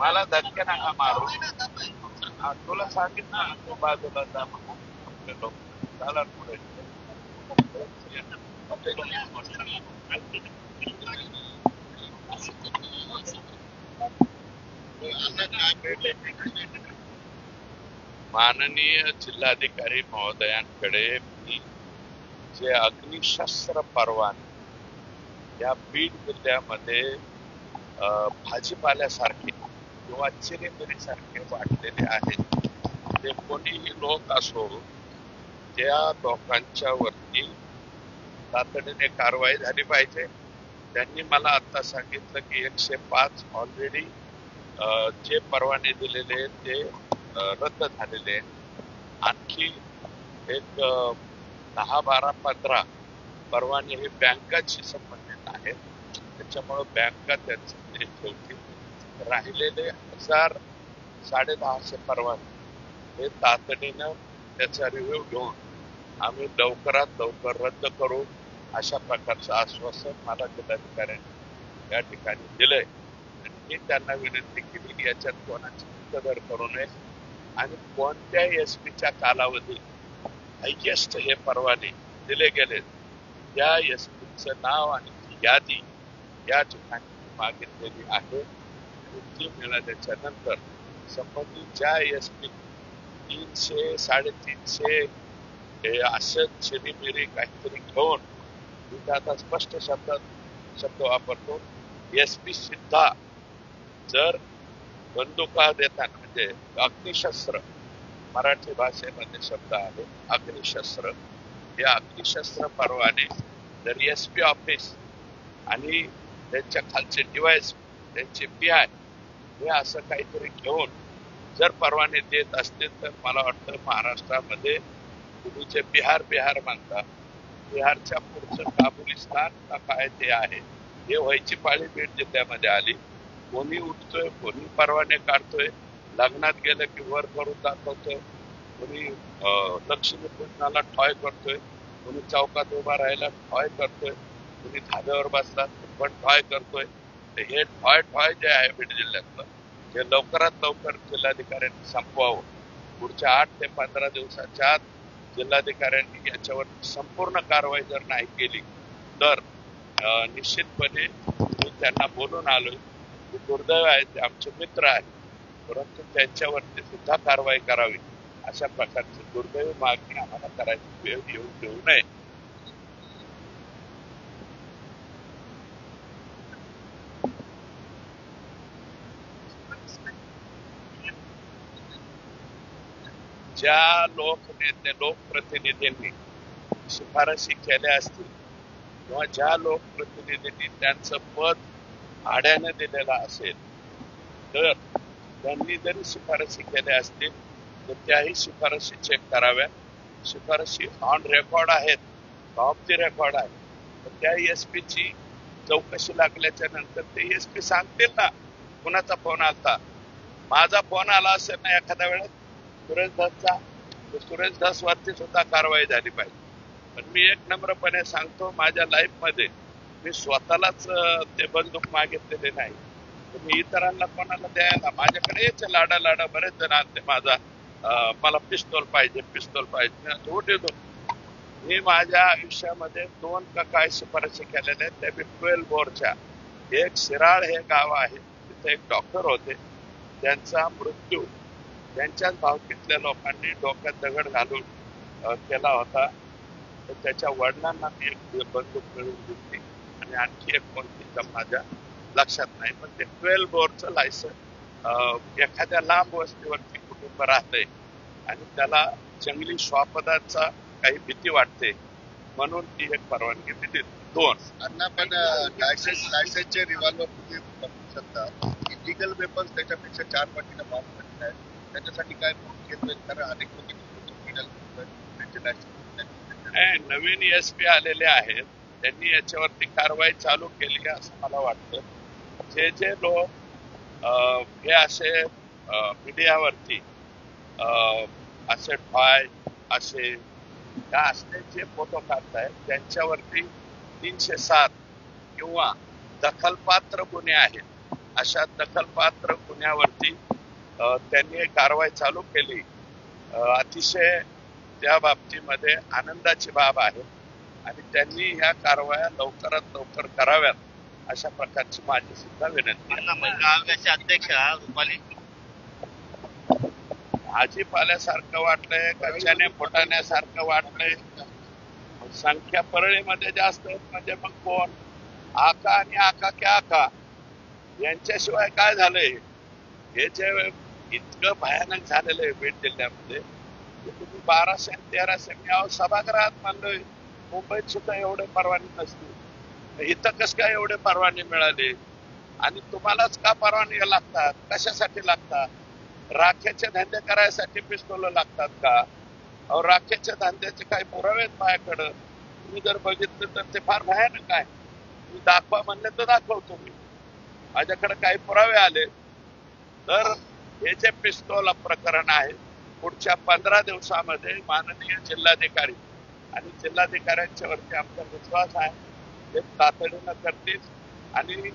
मला धक्के नका मारू तुला तुला ना तू बाजूला जा म्हणून. लोक पुढे माननीय जिल्हाधिकारी महोदयांकडे मी जे अग्निशस्त्र परवाने या बीड जिल्ह्यामध्ये भाजीपाल्यासारखे किंवा चिरेमिरीसारखे वाटलेले आहेत. ते कोणीही लोक असो त्या लोकांच्या वरती तातडीने कारवाई झाली पाहिजे. त्यांनी मला आता सांगितलं की एकशे पाच ऑलरेडी जे परवाने दिलेले ते रद्द झालेले आणखी एक दहा बारा पंधरा परवाने हे बँकाशी संबंधित आहेत. त्याच्यामुळं बँका त्यांचे ते ठेवतील. राहिलेले हजार साडे दहाशे परवाने हे तातडीनं त्याचा रिव्ह्यू घेऊन आम्ही लवकरात लवकर रद्द करू अशा प्रकारचं आश्वासन मला जिल्हाधिकाऱ्यांनी या ठिकाणी दिलंय. आणि मी त्यांना विनंती केली की याच्यात कोणाची कदर करू नये. आणि कोणत्या एस पीच्या कालावधीत हायएस्ट हे परवाने दिले गेले त्या एस पीचं नाव आणि यादी या ठिकाणी मागितलेली आहे. आणि ती मिळाल्याच्या नंतर संबंधित ज्या एस पी तीनशे साडेतीनशे हे असं चिरीमिरी काहीतरी घेऊन मी आता स्पष्ट शब्दात शब्द वापरतो. एस पी सुद्धा जर बंदुका देताना म्हणजे अग्निशस्त्र मराठी भाषेमध्ये शब्द आहे अग्निशस्त्र. या अग्निशस्त्र परवाने जर एस पी ऑफिस आणि त्यांच्या खालचे डिवाइस त्यांचे पी आय हे असं काहीतरी घेऊन जर परवाने देत असतील तर मला वाटतं महाराष्ट्रामध्ये तुम्ही जे बिहार बिहार म्हणता बिहारच्या पुढचं काबुलिस्तान का काय ते आहे. हे व्हायची पाळी बीड जिल्ह्यामध्ये आली. कोणी उठतोय कोणी परवाने काढतोय. लग्नात गेलं की वर करून दाखवतोय. कोणी लक्ष्मीपूजनाला ठॉय करतोय. कोणी चौकात उभा राहायला ठॉय करतोय. तुम्ही धाब्यावर बसता पण ठॉय करतोय. तर हे ठॉय ठॉय जे आहे बीड जिल्ह्यातलं हे लवकरात लवकर जिल्हाधिकाऱ्यांनी संपवावं. पुढच्या आठ ते पंधरा दिवसाच्या आत जिल्हाधिकाऱ्यांनी याच्यावर संपूर्ण कारवाई जर नाही केली तर निश्चितपणे मी त्यांना बोलून आलोय. की दुर्दैव आहे ते आमचे मित्र आहेत. परंतु त्यांच्यावरती सुद्धा कारवाई करावी अशा प्रकारची दुर्दैवी मागणी आम्हाला करायची वेळ येऊ देऊ नये. ज्या लोकनेते लोकप्रतिनिधींनी शिफारशी केल्या असतील किंवा ज्या लोकप्रतिनिधींनी त्यांचं पद आड्याने दिलेलं असेल तर त्यांनी जरी शिफारशी केल्या असतील तर त्याही शिफारशी चेक कराव्या शिफारशी ऑन रेकॉर्ड आहेत ऑफ दी रेकॉर्ड आहे तर त्या एस ची चौकशी लागल्याच्या नंतर ते एस पी सांगतील ना कुणाचा फोन आलता? माझा फोन आला असेल ना एखाद्या वेळेस? सुरेश सुरेशदासवरती सुरेश वरती सुद्धा कारवाई झाली पाहिजे. पण मी एक नम्रपणे सांगतो माझ्या लाईफमध्ये मी स्वतःलाच ते बंदूक मागितलेले नाही. तर मी इतरांना कोणाला द्यायला माझ्याकडे लाडा लाडा बरेच जण आणते माझा मला पिस्तोल पाहिजे पिस्तोल पाहिजे. मी म्हणतो, मी माझ्या आयुष्यामध्ये दोन का काय शिफारशी केलेल्या आहेत. त्या बी ट्वेल्व बोरच्या एक शिराळ हे गाव आहे. तिथे एक डॉक्टर होते. त्यांचा मृत्यू त्यांच्याच भावकीतल्या लोकांनी डोक्यात दगड घालून केला होता. तर त्याच्या वडिलांना मी एक बंदूक मिळवून दिली. आणि आणखी एक कोणती तर माझ्या लक्षात नाही पण ते ट्वेल्व बोरचं लायसन एखाद्या लांब वस्तीवरती कुटुंब राहतंय. आणि त्याला जंगली श्वापदाचा काही भीती वाटते. म्हणून ती एक परवानगी दिली. दोन. अण्णा पण लायसन्स लायसन्सचे रिव्हॉल्वर तुम्ही शकता. इलिगल वेपन्स त्याच्यापेक्षा चार पटीनं पाच करत आहेत. त्याच्यासाठी काय कारण अनेक नवीन एस पी आलेले आहेत. त्यांनी याच्यावरती कारवाई चालू केली असं मला वाटतं. जे जे लोक हे असे मीडियावरती असे ठॉय असे ह्या असले जे फोटो काढतायत त्यांच्यावरती तीनशे सात किंवा दखलपात्र गुन्हे आहेत. अशा दखलपात्र गुन्ह्यावरती त्यांनी कारवाई चालू केली. अतिशय त्या बाबतीमध्ये आनंदाची बाब आहे. आणि त्यांनी ह्या कारवाया लवकरात लवकर कराव्यात अशा प्रकारची माझी सुद्धा विनंती आयोगाचे अध्यक्षा रुपाली. भाजीपाल्यासारखं वाटलंय कशाने फुटाण्यासारखं वाटलंय. संख्या परळीमध्ये जास्त आहेत म्हणजे मग कोण? आका आणि आका की आका? यांच्याशिवाय काय झालंय? हे जे इतकं भयानक झालेलं आहे बीड जिल्ह्यामध्ये तुम्ही बाराशे तेराशे मी अहो सभागृहात म्हणलोय मुंबईत सुद्धा एवढे परवाने नसतील. इथं कसं काय एवढे परवाने मिळाले? आणि तुम्हालाच का परवाने लागतात? कशासाठी लागतात? राखेचे धंदे करायसाठी पिस्तोल लागतात का? अहो राखेच्या धंद्याचे काही पुरावे आहेत माझ्याकडं. तुम्ही जर बघितलं तर ते फार भयानक आहे. तुम्ही दाखवा म्हणले तर दाखवतो मी. माझ्याकडे काही पुरावे आले. तर हे जे पिस्तोल प्रकरण आहे पुढच्या पंधरा दिवसामध्ये माननीय जिल्हाधिकारी आणि जिल्हाधिकाऱ्यांच्या वरती आमचा विश्वास आहे. ते तातडीनं करतील आणि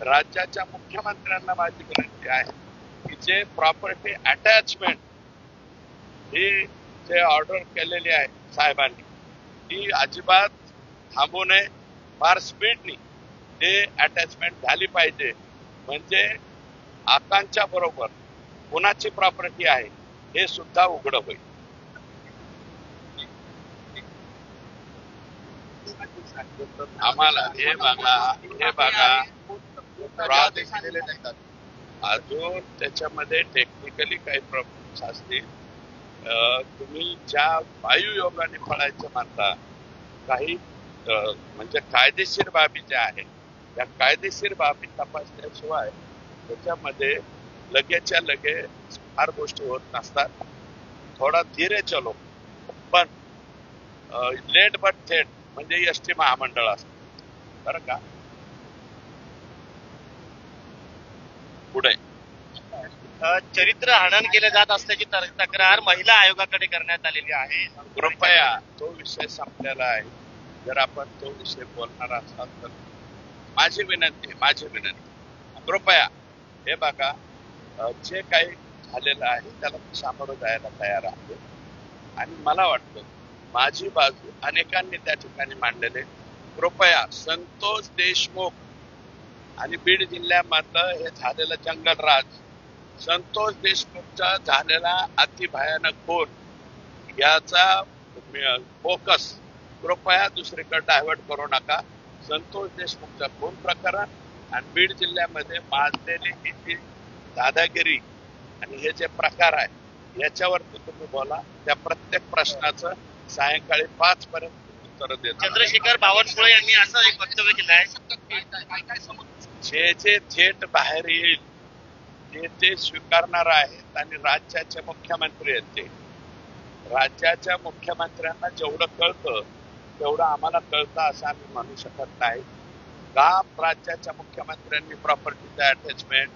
राज्याच्या मुख्यमंत्र्यांना माझी विनंती आहे की जे प्रॉपर्टी अटॅचमेंट ही जे ऑर्डर केलेली आहे साहेबांनी ती अजिबात थांबू नये. फार स्पीडनी ते अटॅचमेंट झाली पाहिजे. म्हणजे आकांच्या बरोबर कोणाची प्रॉपर्टी आहे हे सुद्धा उघड होईल. आम्हाला हे बघा हे बघा. अजून त्याच्यामध्ये टेक्निकली काही प्रॉब्लेम्स असतील. अं, तुम्ही ज्या वायू योगाने फळायचं म्हणता काही म्हणजे कायदेशीर बाबी ज्या आहेत त्या कायदेशीर बाबी तपासल्याशिवाय त्याच्यामध्ये लगेच्या लगे फार गोष्टी होत नसतात. थोडा धीरे चलो पण लेट बट थेट म्हणजे एस टी महामंडळ असतं. बरं का? पुढे. चरित्र हनन केले जात असल्याची तक्रार महिला आयोगाकडे करण्यात आलेली आहे. कृपया तो विषय संपलेला आहे. जर आपण तो विषय बोलणार असाल तर. माझी विनंती माझी विनंती कृपया हे बघा जे काही झालेलं आहे त्याला मी सामोरं जायला तयार आहे. आणि मला वाटतं माझी बाजू अनेकांनी त्या ठिकाणी मांडलेले कृपया संतोष देशमुख आणि बीड जिल्ह्यामधलं हे झालेलं जंगलराज संतोष देशमुखचा झालेला अतिभयानक खून याचा फोकस कृपया दुसरीकडे डायव्हर्ट करू नका. संतोष देशमुखचा खून प्रकरण आणि बीड जिल्ह्यामध्ये माजलेली ही जी दादागिरी आणि हे जे प्रकार आहे याच्यावरती तुम्ही बोला. त्या प्रत्येक प्रश्नाचं सायंकाळी पाच पर्यंत उत्तर देतो चंद्रशेखर बावनकुळे यांनी असं एक वक्तव्य केलं आहे. जे जे थेट बाहेर येईल ते ते स्वीकारणार आहेत आणि राज्याचे मुख्यमंत्री आहेत ते. राज्याच्या मुख्यमंत्र्यांना जेवढं कळतं तेवढं आम्हाला कळतं असं आम्ही म्हणू शकत नाही. का राज्याच्या मुख्यमंत्र्यांनी प्रॉपर्टीचा अटॅचमेंट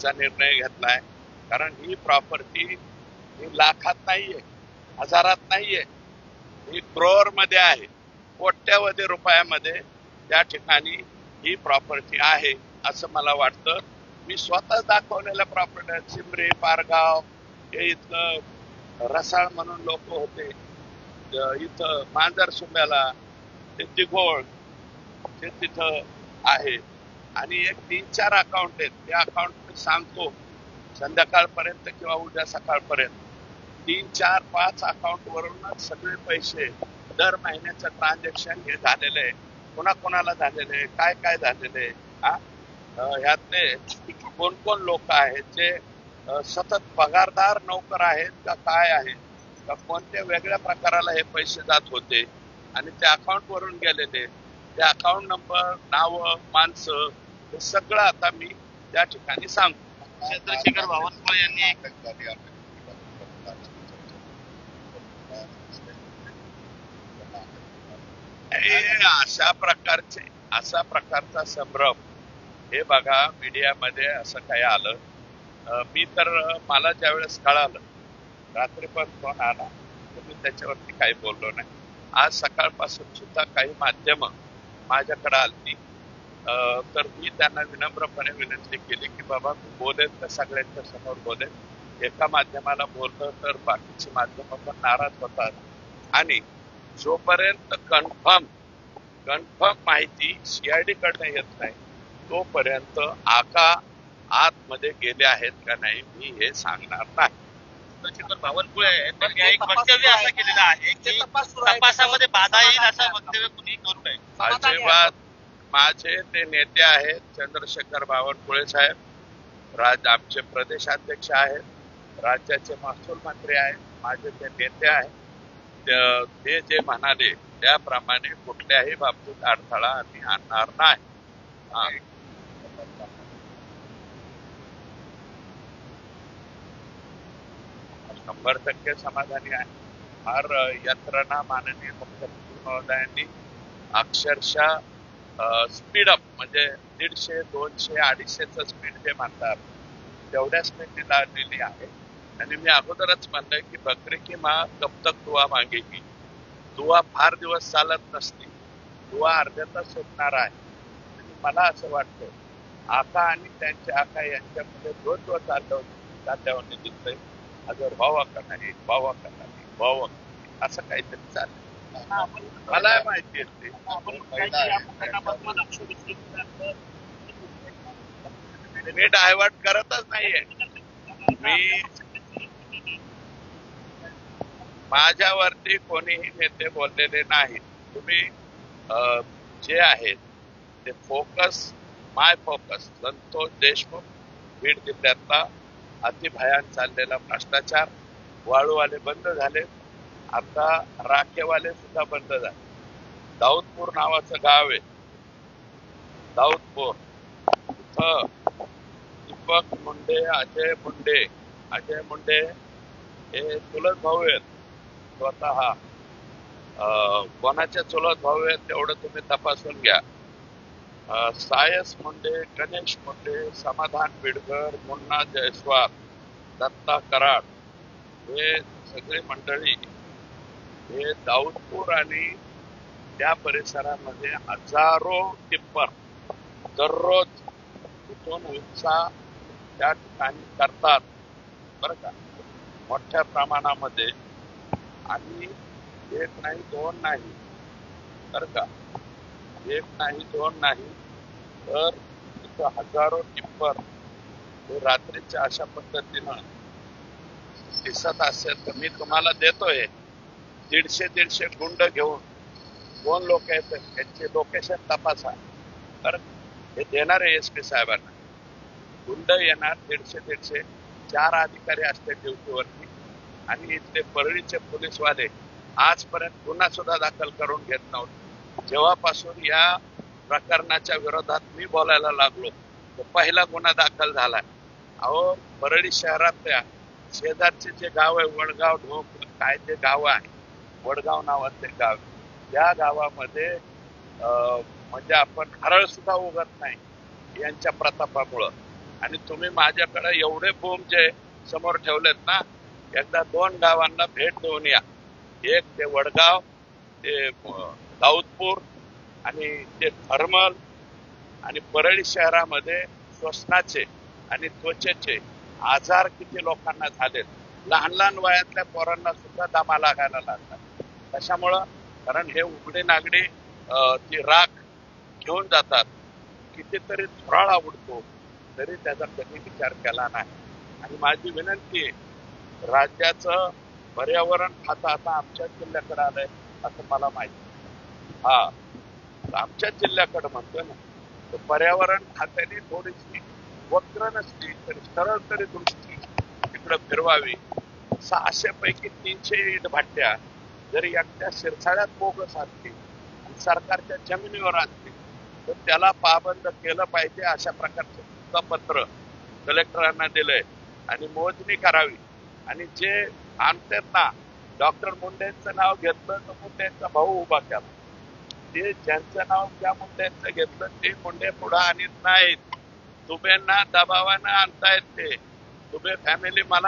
चा निर्णय घेतलाय. कारण ही प्रॉपर्टी ही लाखात नाहीये हजारात नाहीये. ही क्रोअरमध्ये आहे कोट्यावधी रुपयामध्ये त्या ठिकाणी ही प्रॉपर्टी आहे असं मला वाटतं. मी स्वतः दाखवलेल्या प्रॉपर्टी चिंबरी पारगाव हे इथलं रसाळ म्हणून लोक होते. इथं मांजर सुंब्याला ते तिघोळ ते तिथं आहे. आणि एक तीन चार अकाउंट आहेत. ते अकाउंट मी सांगतो संध्याकाळपर्यंत किंवा उद्या सकाळपर्यंत तीन चार पाच अकाउंट वरूनच सगळे पैसे दर महिन्याचं ट्रान्झॅक्शन हे झालेलं आहे. कोणा कोणाला झालेलं आहे? काय काय झालेलं आहे? हा? ह्यातले कोण कोण लोक आहेत? जे सतत पगारदार नोकर आहेत का काय आहेत? का कोणत्या वेगळ्या प्रकाराला हे पैसे जात होते? आणि त्या अकाउंट वरून गेलेले ते अकाउंट नंबर नाव माणसं हे सगळं आता मी त्या ठिकाणी सांगतो. चंद्रशेखर बावनकुळे यांनी अशा प्रकारचे अशा प्रकारचा संभ्रम. हे बघा मीडियामध्ये असं काही आलं. मी तर मला ज्यावेळेस कळालं रात्री पण फोन आला तर मी त्याच्यावरती काही बोललो नाही. आज सकाळपासून सुद्धा काही माध्यम माझ्याकडे आली तर मी त्यांना विनम्रपणे विनंती केली की बाबा मी बोलेल तर सगळ्यांच्या समोर बोलेल एका माध्यमाला बोललं तर बाकीची माध्यमं पण नाराज होतात. आणि जोपर्यंत कन्फर्म कन्फर्म माहिती सीआयडी कडनं येत नाही तोपर्यंत आका आतमध्ये गेले आहेत का नाही मी हे सांगणार नाही. चंद्रशेखर बावनकुळे आहेत. त्यांनी एक वक्तव्य असं केलेलं आहे की तपासामध्ये बाधा येईल असं वक्तव्य कुणी करू नये. अजिबात माझे ते नेते आहेत चंद्रशेखर बावनकुळे साहेब. राज आमचे प्रदेशाध्यक्ष आहेत. राज्याचे महसूल मंत्री आहेत. माझे ते नेते आहेत. त- ते जे म्हणाले त्याप्रमाणे कुठल्याही बाबतीत अडथळा आम्ही आणणार नाही. शंभर टक्के समाधानी आहे. फार यंत्रणा माननीय मुख्यमंत्री महोदयांनी अक्षरशः स्पीड अप म्हणजे दीडशे दोनशे अडीचशेचं स्पीड जे म्हणतात तेवढ्या स्पीडने लावलेली आहे. आणि मी अगोदरच म्हणलंय की बकरी की मा कब तक मागे मागेगी दुवा फार दिवस चालत नसती. दुवा अर्ध्या तास सुटणार आहे. आणि मला असं वाटतं आका आणि त्यांचे आका यांच्यामध्ये द्वंद्व चाललं चालल्यावर दिसतंय. अगर भावा का नाही भावा का नाही भावा असं काहीतरी चाललं मला माहिती आहे ते. मी डायव्हर्ट करतच नाहीये. मी माझ्यावरती कोणीही नेते बोललेले नाहीत. तुम्ही जे आहेत ते focus my focus Santosh Deshmukh Beed जिल्ह्यातला अतिभयान चाललेला भ्रष्टाचार वाळूवाले बंद झाले. आता राखेवाले सुद्धा बंद झाले. दाऊदपूर नावाचं गाव आहे. दाऊदपूर. इथं दीपक मुंडे अजय मुंडे अजय मुंडे हे चुलत भाऊ आहेत. स्वतः अं, कोणाचे चुलत भाऊ आहेत तेवढं तुम्ही तपासून घ्या. सायस मुंडे गणेश मुंडे समाधान बिडकर मुन्ना जयस्वाल दत्ता कराड हे सगळी मंडळी हे दाऊदपूर आणि त्या परिसरामध्ये हजारो टिप्पर दररोज तिथून उत्साह त्या ठिकाणी करतात. बरं का? मोठ्या प्रमाणामध्ये. आणि एक नाही दोन नाही. बरं का? एक नाही दोन नाही तर तिथं हजारो टिप्पर हे रात्रीच्या अशा पद्धतीनं दिसत असेल तर मी तुम्हाला देतोय. दीडशे दीडशे गुंड घेऊन दोन लोक आहेत त्यांचे लोकेशन तपासा. तर हे देणार आहे एस पी साहेबांना. गुंड येणार दीडशे दीडशे. चार अधिकारी असते ड्युटीवरती. आणि इथले परळीचे पोलीसवाले आजपर्यंत गुन्हा सुद्धा दाखल करून घेत नव्हते. जेव्हापासून या प्रकरणाच्या विरोधात मी बोलायला लागलो. तो पहिला गुन्हा दाखल झालाय अहो परळी शहरातल्या शेजारचे जे गाव आहे वडगाव ढोक काय ते गाव आहे वडगाव नावाचे गाव. या गावामध्ये म्हणजे आपण हरळ सुद्धा उगत नाही यांच्या प्रतापामुळं. आणि तुम्ही माझ्याकडे एवढे बोंब जे समोर ठेवलेत ना एकदा दोन गावांना भेट देऊन या. एक ते वडगाव ते दाऊदपूर आणि ते थर्मल आणि परळी शहरामध्ये श्वसनाचे आणि त्वचेचे आजार किती लोकांना झालेत. लहान लहान वयातल्या पोरांना सुद्धा दामा लागायला लागतात कशामुळं कारण हे उघडे नागडे ती राख घेऊन जातात. कितीतरी थोराळ उडतो तरी त्याचा कधी विचार केला नाही. आणि माझी विनंती आहे राज्याचं पर्यावरण खातं आता आमच्या जिल्ह्याकडे आलंय असं मला माहिती हा आमच्या जिल्ह्याकडे म्हणतोय ना तर पर्यावरण खात्याने थोडीशी वक्र नसली तरी सरळ तरी दृष्टी तिकडं फिरवावी. सहाशे पैकी तीनशे इट भाट्या जरी एकट्या शिरसाळ्यात बोगस असतील सरकारच्या जमिनीवर असतील तर त्याला पाबंद केलं पाहिजे अशा प्रकारचं पत्र कलेक्टरांना दिलंय. आणि मोजणी करावी. आणि जे आणतात ना डॉक्टर मुंडेंचं नाव घेतलं तर मुंडेंचा भाऊ उभा केला. ते ज्यांचं नाव त्या मुंड्यांचं घेतलं ते मुंडे पुढे आणत नाहीत. दुबेंना दबावानं आणतायत ते दुबे फॅमिली मला